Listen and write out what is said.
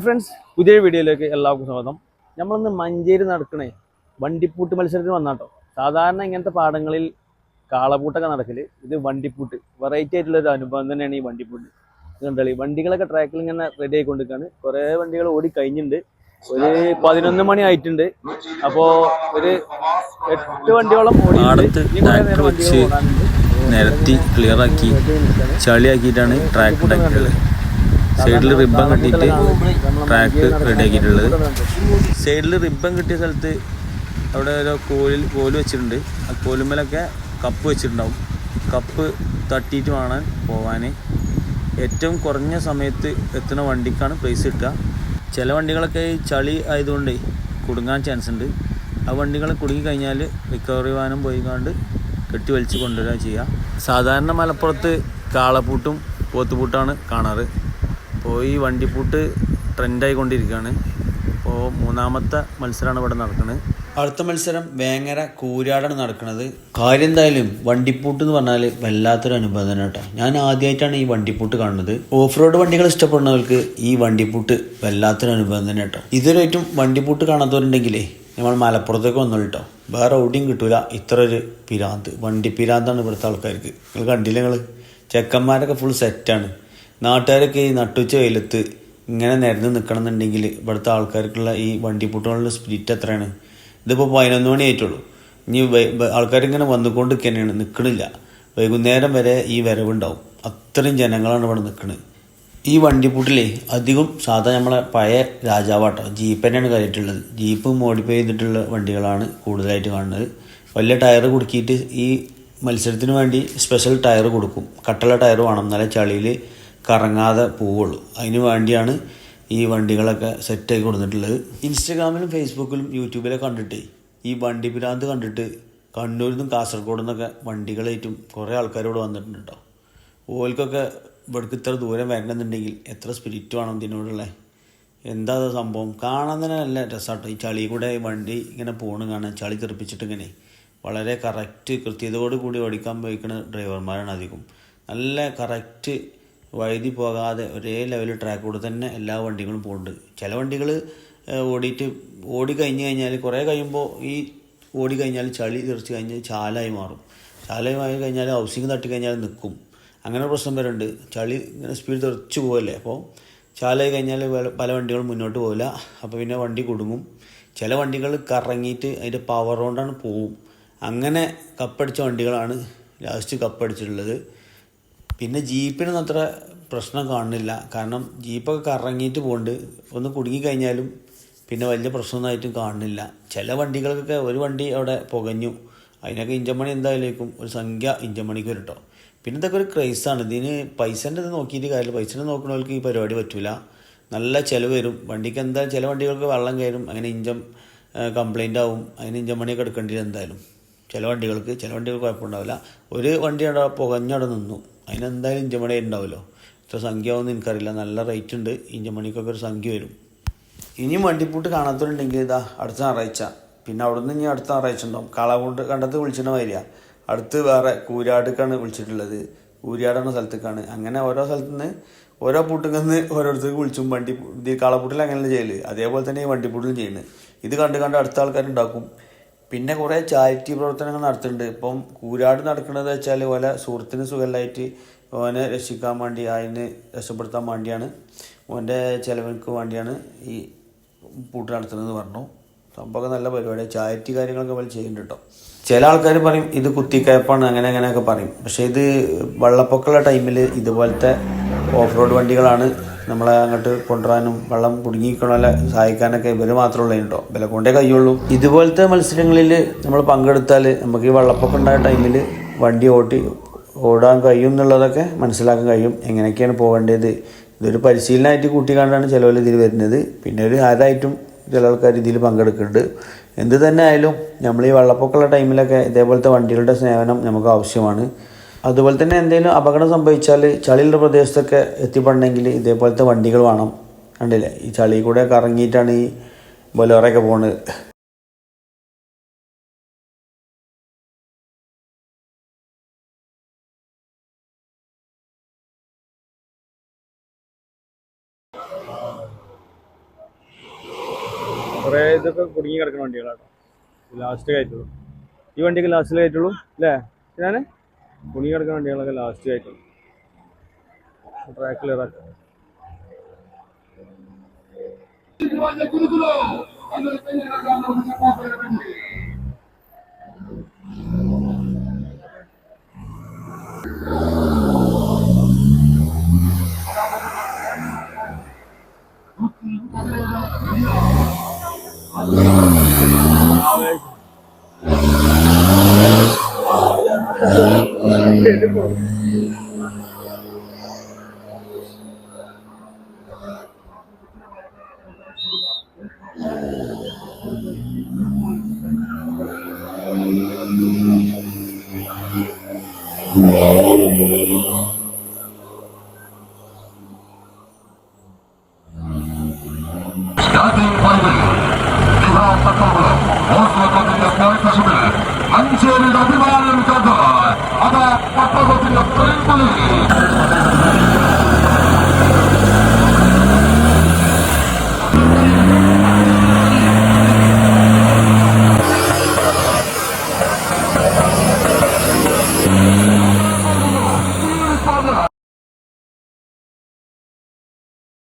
Hi friends പുതിയ വീഡിയോയിലേക്ക് എല്ലാവർക്കും സ്വാഗതം. നമ്മളിന്ന് മഞ്ചേരി നടക്കണേ. വണ്ടിപ്പൂട്ട് മത്സരത്തിന് വന്നാട്ടോ. സാധാരണ ഇങ്ങനത്തെ പാടങ്ങളിൽ കാളപൂട്ടൊക്കെ നടക്കൽ. ഇത് വണ്ടിപ്പൂട്ട്. വെറൈറ്റി ആയിട്ടുള്ള ഒരു അനുഭവം തന്നെയാണ് ഈ വണ്ടിപ്പൂട്ട്. കണ്ടളി വണ്ടികളൊക്കെ ട്രാക്കിൽ ഇങ്ങനെ റെഡി ആയിക്കൊണ്ടിരിക്കുകയാണ് കുറേ വണ്ടികൾ ഓടി കഴിഞ്ഞിട്ടുണ്ട്. ഒരു പതിനൊന്ന് മണി ആയിട്ടുണ്ട്. അപ്പോൾ ഒരു എട്ട് വണ്ടിയോളം ഓടി നിരത്തി ക്ലിയർ ആക്കി ചളിയാക്കിയിട്ടാണ് ട്രാക്ക് ഉണ്ടാക്കിയിട്ടുള്ളത്. സൈഡിൽ റിബൺ കെട്ടിയിട്ട് ട്രാക്ക് റെഡി ആക്കിയിട്ടുള്ളത്. സൈഡിൽ റിബൺ കിട്ടിയ സ്ഥലത്ത് അവിടെ ഒരു കോലിൽ കോൽ വെച്ചിട്ടുണ്ട്. ആ കോലുമ്മലൊക്കെ കപ്പ് വെച്ചിട്ടുണ്ടാവും. കപ്പ് തട്ടിയിട്ട് വേണം പോവാൻ ഏറ്റവും കുറഞ്ഞ സമയത്ത് എത്തുന്ന വണ്ടിക്കാണ് പ്രൈസ് കിട്ടുക ചില വണ്ടികളൊക്കെ ഈ ചളി ആയതുകൊണ്ട് കുടുങ്ങാൻ ചാൻസ് ഉണ്ട്. ആ വണ്ടികൾ കുടുങ്ങിക്കഴിഞ്ഞാൽ റിക്കവറി വാനം പോയി കൊണ്ട് കെട്ടി വലിച്ച് കൊണ്ടുവരിക ചെയ്യുക സാധാരണ മലപ്പുറത്ത് കാളപ്പൂട്ടും പോത്തുപൂട്ടാണ് കാണാറ്. അപ്പോൾ ഈ വണ്ടിപ്പൂട്ട് ട്രെൻഡായിക്കൊണ്ടിരിക്കുകയാണ്. അപ്പോൾ മൂന്നാമത്തെ മത്സരമാണ് ഇവിടെ നടക്കുന്നത്. അടുത്ത മത്സരം വേങ്ങര കൂരാടാണ് നടക്കുന്നത്. കാര്യം എന്തായാലും വണ്ടിപ്പൂട്ട് എന്ന് പറഞ്ഞാൽ വല്ലാത്തൊരു അനുഭവം തന്നെ കേട്ടോ. ഞാൻ ആദ്യമായിട്ടാണ് ഈ വണ്ടിപ്പൂട്ട് കാണുന്നത്. ഓഫ് റോഡ് വണ്ടികൾ ഇഷ്ടപ്പെടുന്നവർക്ക് ഈ വണ്ടിപ്പൂട്ട് വല്ലാത്തൊരു അനുഭവം തന്നെ കേട്ടോ ഇതുവരെയായിട്ടും വണ്ടിപ്പൂട്ട് കാണാത്തവരുണ്ടെങ്കിലേ നമ്മൾ മലപ്പുറത്തേക്ക് വന്നോളൂ കേട്ടോ. വേറെ എവിടെയും കിട്ടൂല. ഇത്ര ഒരു പിരാന്ത്. വണ്ടി പിരാന്താണ് ഇവിടുത്തെ ആൾക്കാർക്ക്. നിങ്ങൾ കണ്ടില്ല നിങ്ങൾ ചെക്കന്മാരൊക്കെ ഫുൾ സെറ്റാണ് നാട്ടുകാരൊക്കെ ഈ നട്ടുച്ച വെയിലത്ത് ഇങ്ങനെ നിരന്ന് നിൽക്കണം എന്നുണ്ടെങ്കിൽ ഇവിടുത്തെ ആൾക്കാർക്കുള്ള ഈ വണ്ടിപ്പൂട്ടുകളുടെ സ്പിരിറ്റ് എത്രയാണ്? ഇതിപ്പോൾ പതിനൊന്ന് മണി ആയിട്ടുള്ളൂ ഇനി ആൾക്കാരിങ്ങനെ വന്നുകൊണ്ട് തന്നെയാണ് നിൽക്കണില്ല വൈകുന്നേരം വരെ ഈ വരവുണ്ടാവും. അത്രയും ജനങ്ങളാണ് ഇവിടെ നിൽക്കുന്നത് ഈ വണ്ടിപ്പൂട്ടിലേ അധികം സാധാ നമ്മളെ പഴയ രാജാവാട്ടോ ജീപ്പ് തന്നെയാണ് കയറിയിട്ടുള്ളത്. ജീപ്പ് മോഡിഫൈ ചെയ്തിട്ടുള്ള വണ്ടികളാണ് കൂടുതലായിട്ട് കാണുന്നത്. വലിയ ടയർ കുടുക്കിയിട്ട് ഈ മത്സരത്തിന് വേണ്ടി സ്പെഷ്യൽ ടയർ കൊടുക്കും. കട്ടള ടയർ വേണം. എന്നാലേ ചളിയിൽ കറങ്ങാതെ പോവുള്ളൂ. അതിന് വേണ്ടിയാണ് ഈ വണ്ടികളൊക്കെ സെറ്റാക്കി കൊടുത്തിട്ടുള്ളത്. ഇൻസ്റ്റഗ്രാമിലും ഫേസ്ബുക്കിലും യൂട്യൂബിലൊക്കെ കണ്ടിട്ട് ഈ വണ്ടി പിരാന്ത് കണ്ടിട്ട് കണ്ണൂരിൽ നിന്നും കാസർഗോഡ് നിന്നൊക്കെ വണ്ടികളായിട്ടും കുറേ ആൾക്കാരോട് വന്നിട്ടുണ്ടോ? ഓൽക്കൊക്കെ ഇവിടേക്ക് ഇത്ര ദൂരം വരണമെന്നുണ്ടെങ്കിൽ എത്ര സ്പിരിറ്റ് വേണം ഇതിനോടുള്ള? എന്താ സംഭവം? കാണാൻ തന്നെ നല്ല രസമാട്ടോ ഈ ചളി കൂടെ വണ്ടി ഇങ്ങനെ പോണ് കാണാൻ ചളി തെറിപ്പിച്ചിട്ട് ഇങ്ങനെ. വളരെ കറക്റ്റ് കൃത്യതയോട് കൂടി ഓടിക്കാൻ പോയിക്കുന്ന ഡ്രൈവർമാരാണ് അധികം. നല്ല കറക്റ്റ് വഴുതി പോകാതെ ഒരേ ലെവൽ കൂടെ തന്നെ എല്ലാ വണ്ടികളും പോകുന്നുണ്ട് ചില വണ്ടികൾ ഓടിയിട്ട് ഓടി കഴിഞ്ഞ് കഴിഞ്ഞാൽ കുറേ കഴിയുമ്പോൾ ഈ ഓടി കഴിഞ്ഞാൽ ചളി തെറിച്ച് കഴിഞ്ഞ് ചാലായി മാറും. ചാലായി മാറി കഴിഞ്ഞാൽ ഹൗസിങ് തട്ടി കഴിഞ്ഞാൽ നിൽക്കും അങ്ങനെ പ്രശ്നം വരുന്നുണ്ട്. ചളി ഇങ്ങനെ സ്പീഡ് തെറിച്ച് പോകല്ലേ അപ്പോൾ ചാലായി കഴിഞ്ഞാൽ പല വണ്ടികളും മുന്നോട്ട് പോകില്ല അപ്പോൾ പിന്നെ വണ്ടി കുടുങ്ങും. ചില വണ്ടികൾ കറങ്ങിയിട്ട് അതിന്റെ പവർ കൊണ്ടാണ് പോവും. അങ്ങനെ കപ്പടിച്ച വണ്ടികളാണ് ലാസ്റ്റ് കപ്പടിച്ചിട്ടുള്ളത്. പിന്നെ ജീപ്പിനൊന്നും അത്ര പ്രശ്നം കാണുന്നില്ല. കാരണം ജീപ്പൊക്കെ കറങ്ങിയിട്ട് പോകുന്നുണ്ട് ഒന്ന് കുടുങ്ങിക്കഴിഞ്ഞാലും പിന്നെ വലിയ പ്രശ്നമൊന്നായിട്ടും കാണുന്നില്ല. ചില വണ്ടികൾക്കൊക്കെ ഒരു വണ്ടി അവിടെ പുകഞ്ഞു. അതിനൊക്കെ ഇഞ്ചമണി എന്തായാലും ഒരു സംഖ്യ ഇഞ്ചമണിക്ക് വരും കേട്ടോ പിന്നെ ഇതൊക്കെ ഒരു ക്രൈസാണ്. ഇതിന് പൈസന്റെ ഇത് നോക്കിയിട്ട് കാര്യമില്ല. പൈസ നോക്കുന്നവർക്ക് ഈ പരിപാടി പറ്റില്ല നല്ല ചിലവ് വരും. വണ്ടിക്ക് എന്താ ചില വണ്ടികൾക്ക് വെള്ളം കയറും. അങ്ങനെ ഇഞ്ചം കംപ്ലൈന്റ് ആവും. അതിന് ഇഞ്ചമണിയൊക്കെ എടുക്കേണ്ടി എന്തായാലും. ചില വണ്ടികൾക്ക് ചില വണ്ടികൾക്ക് കുഴപ്പമുണ്ടാവില്ല. ഒരു വണ്ടി അവിടെ പുകഞ്ഞവിടെ നിന്നു. അതിനെന്തായാലും ഇഞ്ചമണി ഉണ്ടാവുമല്ലോ? ഇത്ര സംഖ്യ ഒന്നും എനിക്കറിയില്ല. നല്ല റേറ്റ് ഉണ്ട്. ഇഞ്ചമണിക്കൊക്കെ ഒരു സംഖ്യ വരും. ഇനിയും വണ്ടിപ്പൂട്ട് കാണാത്തവരുണ്ടെങ്കിൽ ഇതാ അടുത്ത ഞായറാഴ്ച. പിന്നെ അവിടുന്ന് ഇനി അടുത്ത ഞായറാഴ്ച ഉണ്ടാവും. കളവുണ്ട് കണ്ടത്ത് വിളിച്ചിട്ട് വരിക അടുത്ത് വേറെ കൂരാടുക്കാണ് വിളിച്ചിട്ടുള്ളത്. കൂരിയാടുന്ന സ്ഥലത്തേക്കാണ്. അങ്ങനെ ഓരോ സ്ഥലത്തു നിന്ന് ഓരോ പൂട്ടുകന്ന് ഓരോരുത്തർക്ക് വിളിച്ചും വണ്ടി ഇത് കാളപ്പൂട്ടിൽ അങ്ങനെയല്ല ചെയ്യൽ. അതേപോലെ തന്നെ ഈ വണ്ടിപ്പൂട്ടിലും ചെയ്യുന്നത്. ഇത് കണ്ട് കണ്ട് അടുത്ത ആൾക്കാരുണ്ടാക്കും. പിന്നെ കുറേ ചാരിറ്റി പ്രവർത്തനങ്ങൾ നടത്തുന്നുണ്ട് ഇപ്പം കൂരാട് നടക്കുന്നത് വെച്ചാൽ ഓല സുഹൃത്തിന് സുഖമില്ലായിട്ട് ഓനെ രക്ഷിക്കാൻ വേണ്ടി അതിന് രക്ഷപ്പെടുത്താൻ വേണ്ടിയാണ്. ഓന്റെ ചിലവിനക്ക് വേണ്ടിയാണ് ഈ പൂട്ട് നടത്തുന്നത് പറഞ്ഞു. സംഭവം നല്ല പരിപാടി ചാരിറ്റി കാര്യങ്ങളൊക്കെ പോലെ ചെയ്യുന്നുണ്ട് കേട്ടോ. ചില ആൾക്കാർ പറയും ഇത് കുത്തിക്കയപ്പാണ് അങ്ങനെ അങ്ങനെയൊക്കെ പറയും. പക്ഷേ ഇത് വെള്ളപ്പൊക്കമുള്ള ടൈമിൽ ഇതുപോലത്തെ ഓഫ് റോഡ് വണ്ടികളാണ് നമ്മളെ അങ്ങോട്ട് കൊണ്ടുവരാനും വെള്ളം കുടുങ്ങിക്കണമല്ല സഹായിക്കാനൊക്കെ ഇവർ മാത്രമേ ഉള്ളൂ കേട്ടോ. വില കൊണ്ടേ കഴിയുള്ളൂ. ഇതുപോലത്തെ മത്സരങ്ങളിൽ നമ്മൾ പങ്കെടുത്താൽ നമുക്ക് ഈ വെള്ളപ്പൊക്കം ഉണ്ടായ ടൈമിൽ വണ്ടി ഓട്ടി ഓടാൻ കഴിയും എന്നുള്ളതൊക്കെ മനസ്സിലാക്കാൻ കഴിയും. എങ്ങനെയൊക്കെയാണ് പോകേണ്ടത്? ഇതൊരു പരിശീലനമായിട്ട് കൂട്ടിക്കാണ്ടാണ് ചിലവർ ഇതിൽ വരുന്നത്. പിന്നെ ഒരു ആരായിട്ടും ചില ആൾക്കാർ ഇതിൽ പങ്കെടുക്കുന്നുണ്ട്. എന്ത് തന്നെ ആയാലും നമ്മൾ ഈ വെള്ളപ്പൊക്കമുള്ള ടൈമിലൊക്കെ ഇതേപോലത്തെ വണ്ടികളുടെ സേവനം നമുക്ക് ആവശ്യമാണ്. അതുപോലെ തന്നെ എന്തെങ്കിലും അപകടം സംഭവിച്ചാൽ ചളിയുള്ള പ്രദേശത്തൊക്കെ എത്തിപ്പെടണമെങ്കിൽ ഇതേപോലത്തെ വണ്ടികൾ വേണം. കണ്ടില്ലേ? ഈ ചളി കൂടെ കറങ്ങിയിട്ടാണ് ഈ ബൊലോറൊക്കെ പോകുന്നത് കുറേ ഇതൊക്കെ കുടുങ്ങി കിടക്കുന്ന വണ്ടികളാട്ടോ. ലാസ്റ്റ് കയറ്റുള്ളൂ. ഈ വണ്ടിക്ക് ലാസ്റ്റിൽ കയറ്റുള്ളൂ അല്ലേ? ഞാൻ കുടുങ്ങി കിടക്കുന്ന വണ്ടികളൊക്കെ last കയറ്റുള്ളൂ track もランチェル・ラブバール・ミカ I'm gonna make Come on.